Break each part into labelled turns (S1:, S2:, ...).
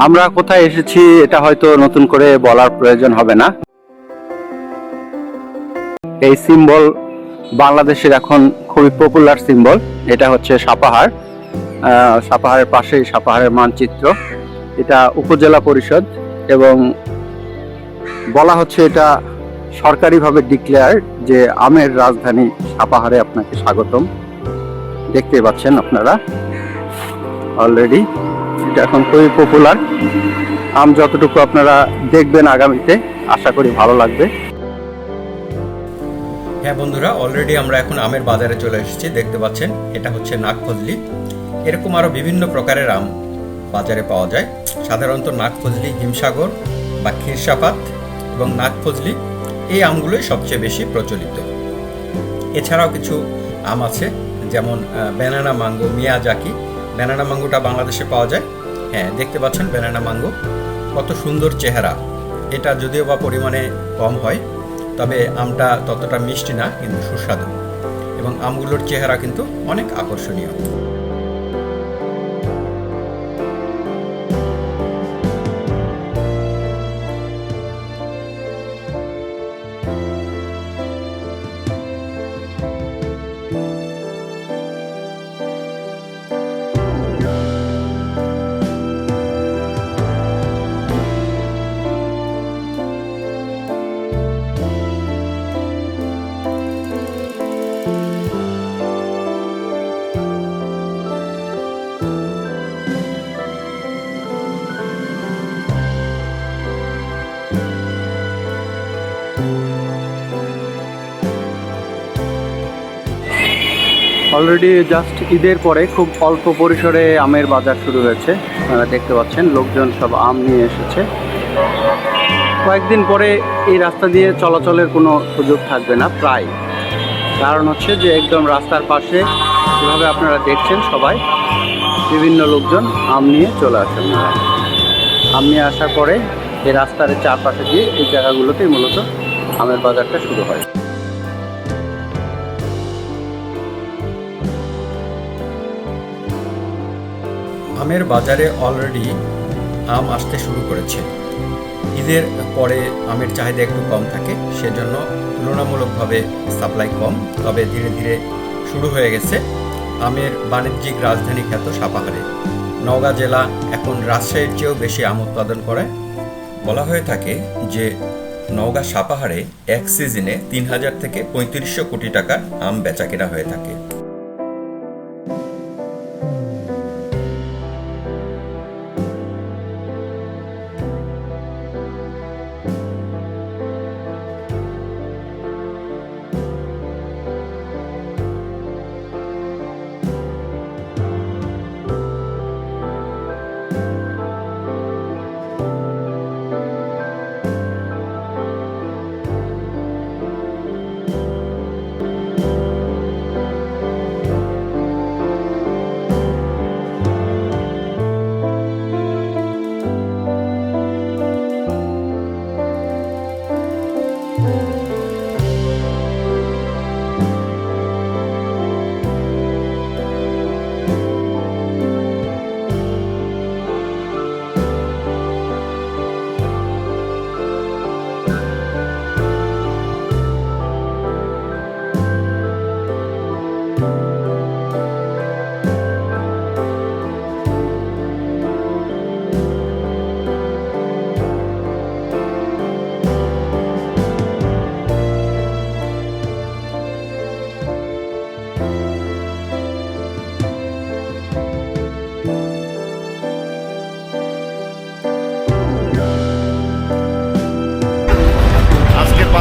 S1: আমরা কোথায় এসেছি এটা হয়তো নতুন করে বলার প্রয়োজন হবে না। এই সিম্বল বাংলাদেশের এখন খুবই পপুলার সিম্বল, এটা হচ্ছে সাপাহার। সাপাহারের পাশেই সাপাহারের মানচিত্র। এটা উপজেলা পরিষদ এবং বলা হচ্ছে এটা সরকারিভাবে ডিক্লেয়ার যে আমের রাজধানী সাপাহারে আপনাকে স্বাগতম। দেখতে পাচ্ছেন আপনারা অলরেডি এটা এখন খুবই পপুলার আম যতটুকু আপনারা দেখবেন আগামীতে, আশা করি ভালো লাগবে।
S2: হ্যাঁ বন্ধুরা অলরেডি আমরা এখন আমের বাজারে চলে এসেছি। দেখতে পাচ্ছেন, এটা হচ্ছে নাগফজলি। এরকম আরও বিভিন্ন প্রকারের আম বাজারে পাওয়া যায়। সাধারণত নাগফজলি, হিমসাগর বা ক্ষীরসাপাত এবং নাগফজলি এই আমগুলোই সবচেয়ে বেশি প্রচলিত। এছাড়াও কিছু আম আছে, যেমন ব্যানানা মাঙ্গো মিয়াজাকি ব্যানানা মাঙ্গোটা বাংলাদেশে পাওয়া যায়। হ্যাঁ দেখতে পাচ্ছেন ব্যানানা মাঙ্গো কত সুন্দর চেহারা। এটা যদিও বা পরিমাণে কম হয়, তবে আমটা ততটা মিষ্টি না, কিন্তু সুস্বাদু। এবং আমগুলোর চেহারা কিন্তু অনেক আকর্ষণীয়।
S1: অলরেডি জাস্ট ঈদের পরে খুব অল্প পরিসরে আমের বাজার শুরু হয়েছে। আপনারা দেখতে পাচ্ছেন, লোকজন সব আম নিয়ে এসেছে। কয়েকদিন পরে এই রাস্তা দিয়ে চলাচলের কোনো সুযোগ থাকবে না, প্রায়। কারণ হচ্ছে যে একদম রাস্তার পাশে, যেভাবে আপনারা দেখছেন সবাই, বিভিন্ন লোকজন আম নিয়ে চলে আসেন আম নিয়ে আসার পরে এই রাস্তার চারপাশে দিয়ে এই জায়গাগুলোতেই মূলত আমের বাজারটা শুরু হয়।
S2: আমের বাজারে অলরেডি আম আসতে শুরু করেছে। ঈদের পরে আমের চাহিদা একটু কম থাকে, সেজন্য তুলনামূলকভাবে সাপ্লাই কম। তবে ধীরে ধীরে শুরু হয়ে গেছে আমের বাণিজ্যিক রাজধানী খ্যাত সাপাহারে। নওগাঁ জেলা এখন রাজশাহীর চেয়েও বেশি আম উৎপাদন করে। বলা হয়ে থাকে যে নওগাঁ সাপাহারে এক সিজনে তিন হাজার থেকে পঁয়ত্রিশশো কোটি টাকার আম বেচাকেনা হয়ে থাকে।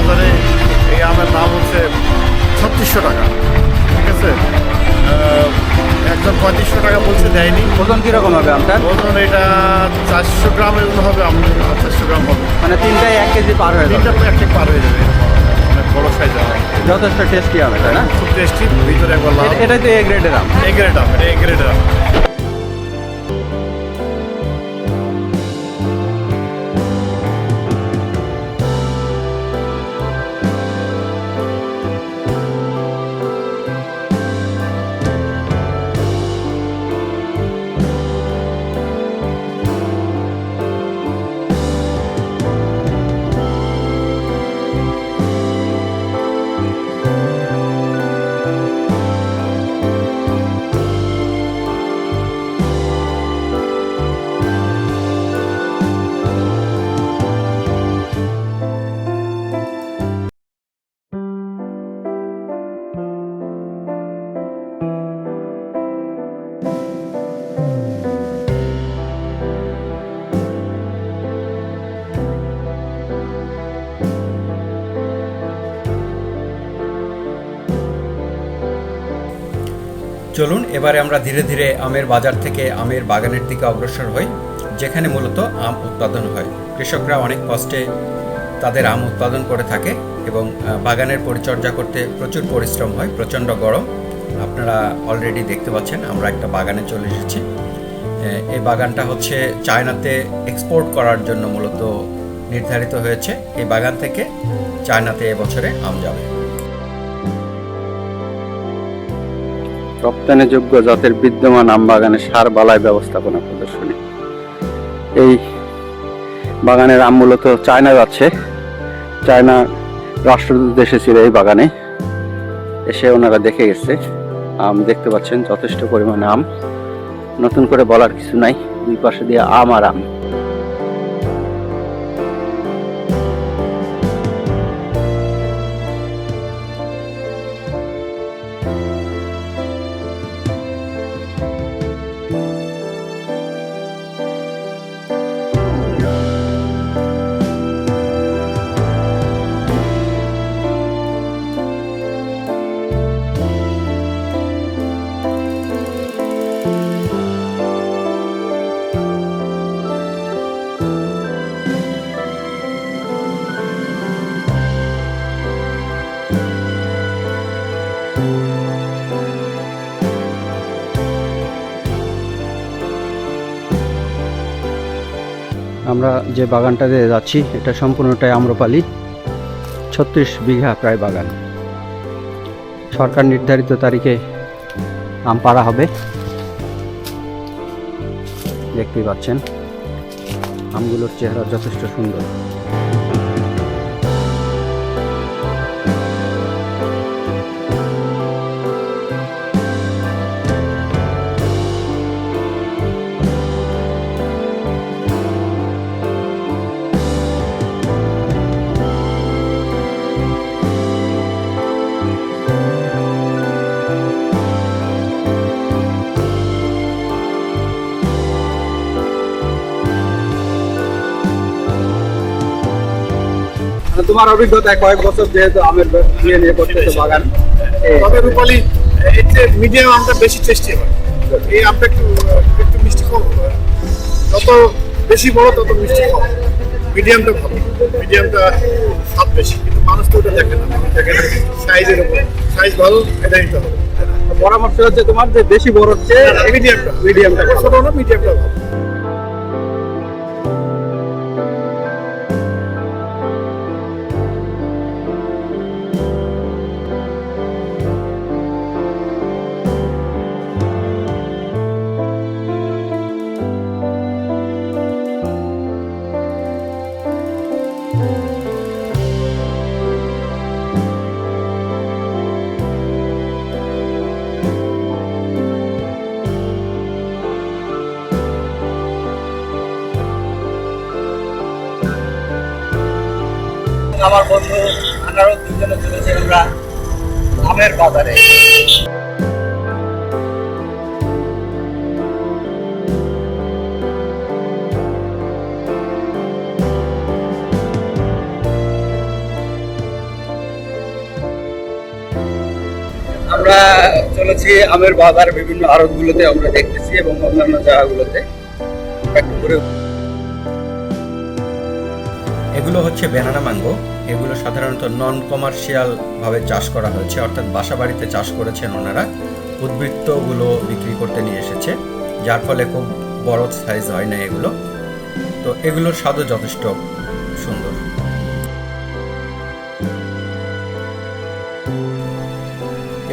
S3: বাজারে এই আমের দাম হচ্ছে ছত্রিশশো টাকা ঠিক আছে? একজন পঁয়ত্রিশশো টাকা বলছে দেয়নি।
S1: ওজন কীরকম হবে আমটা
S3: ওজন এটা চারশো গ্রাম এরকম হবে আমি চারশো গ্রাম হবে।
S1: মানে তিনটায় এক কেজি পার হয়ে যাবে।
S3: তিনটা এক কেজি পার হয়ে যাবে অনেক বড় সাইজ হবে
S1: যথেষ্ট টেস্টি হবে তাই না?
S3: খুব টেস্টি ভিতরে একবার লাভ
S1: এটাই তো এ গ্রেডের আম।
S3: এগ্রেড আম এটা এগ্রেড আম।
S2: চলুন, এবারে আমরা ধীরে ধীরে আমের বাজার থেকে আমের বাগানের দিকে অগ্রসর হই, যেখানে মূলত আম উৎপাদন হয়। কৃষকরা অনেক কষ্টে তাদের আম উৎপাদন করে থাকে এবং বাগানের পরিচর্যা করতে প্রচুর পরিশ্রম হয়, প্রচণ্ড গরম। আপনারা অলরেডি দেখতে পাচ্ছেন, আমরা একটা বাগানে চলে এসেছি। এই বাগানটা হচ্ছে চায়নাতে এক্সপোর্ট করার জন্য মূলত নির্ধারিত হয়েছে। এই বাগান থেকে চায়নাতে এবছরে আম যাবে।
S1: রপ্তানিযোগ্য জাতের বিদ্যমান আম বাগানে সার বালাই ব্যবস্থাপনা প্রদর্শনী। এই বাগানের আম মূলত চায়না যাচ্ছে চায়না রাষ্ট্রদূত এসেছিল এই বাগানে। এসে ওনারা দেখে গেছে। আম দেখতে পাচ্ছেন যথেষ্ট পরিমাণে আম। নতুন করে বলার কিছু নাই। দুই পাশে দিয়ে আম আর আম। আমরা যে বাগানটাতে যাচ্ছি, এটা সম্পূর্ণটাই আম্রপালি। ছত্রিশ বিঘা প্রায় বাগান। সরকার নির্ধারিত তারিখে আম পাড়া হবে। দেখতেই পাচ্ছেন, আমগুলোর চেহারা যথেষ্ট সুন্দর। তোমার অভিজ্ঞতা কয়েক বছর যেহেতু আমের ইয়ে নিয়ে করতেছো বাগান।
S3: তবে রূপালি যে মিডিয়াম আমটা বেশি টেস্টি হয় এই আমটা একটু একটু মিষ্টি কম হয়। যত বেশি বড় তত মিষ্টি কম। মিডিয়ামটা ভালো। মিডিয়ামটা স্বাদ বেশি কিন্তু মানুষ তো ওটা দেখে না। দেখে না সাইজের উপর। সাইজ ভালো এটা নিতে হবে।
S1: পরামর্শ হচ্ছে তোমার যে বেশি বড় হচ্ছে
S3: মিডিয়ামটা।
S1: মিডিয়ামটা
S3: ছোট না মিডিয়ামটা ভালো।
S1: আমার বন্ধু আনারও দুজনে চলেছে আমরা আমের বাজারে। আমরা চলেছি আমের বাজার, বিভিন্ন আড়তগুলোতে আমরা দেখতেছি এবং অন্যান্য জায়গাগুলোতে। একটু ঘুরে
S2: এগুলো হচ্ছে ব্যানানা ম্যাঙ্গো এগুলো সাধারণত নন কমার্শিয়াল ভাবে চাষ করা হয়েছে, অর্থাৎ বাসা বাড়িতে চাষ করেছেন ওনারা। উদ্বৃত্তগুলো বিক্রি করতে নিয়ে এসেছে, যার ফলে খুব বড় সাইজ হয় না এগুলো। তো এগুলোর স্বাদও যথেষ্ট সুন্দর।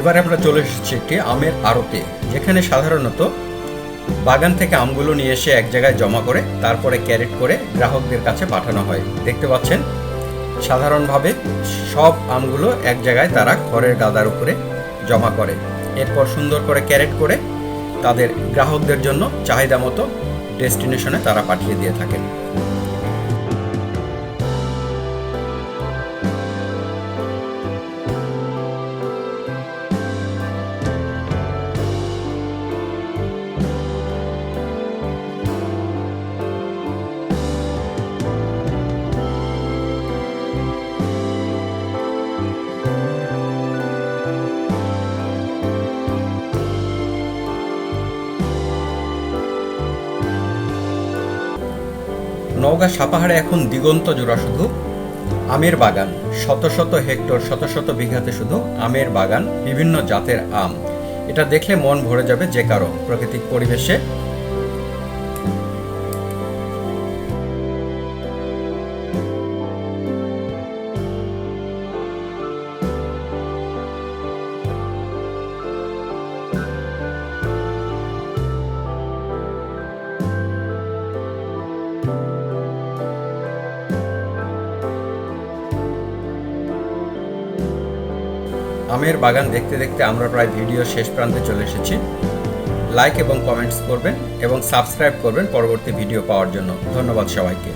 S2: এবারে আমরা চলে এসেছি একটি আমের আড়তে, যেখানে সাধারণত বাগান থেকে আমগুলো নিয়ে এসে এক জায়গায় জমা করে, তারপরে ক্যারেট করে গ্রাহকদের কাছে পাঠানো হয়। দেখতে পাচ্ছেন? সাধারণভাবে সব আমগুলো এক জায়গায় তারা খড়ের গাদার উপরে জমা করে। এরপর সুন্দর করে ক্যারেট করে তাদের গ্রাহকদের জন্য চাহিদা মতো ডেস্টিনেশনে তারা পাঠিয়ে দিয়ে থাকেন। নওগাঁ সাপাহারে এখন দিগন্ত জোড়া শুধু, আমের বাগান, শত শত হেক্টর, শত শত বিঘাতে শুধু আমের বাগান, বিভিন্ন জাতের আম। এটা দেখলে মন ভরে যাবে যে কারও। প্রাকৃতিক পরিবেশে আমের বাগান দেখতে দেখতে আমরা প্রায় ভিডিও শেষ প্রান্তে চলে এসেছি। লাইক এবং কমেন্টস করবেন এবং সাবস্ক্রাইব করবেন পরবর্তী ভিডিও পাওয়ার জন্য। ধন্যবাদ সবাইকে।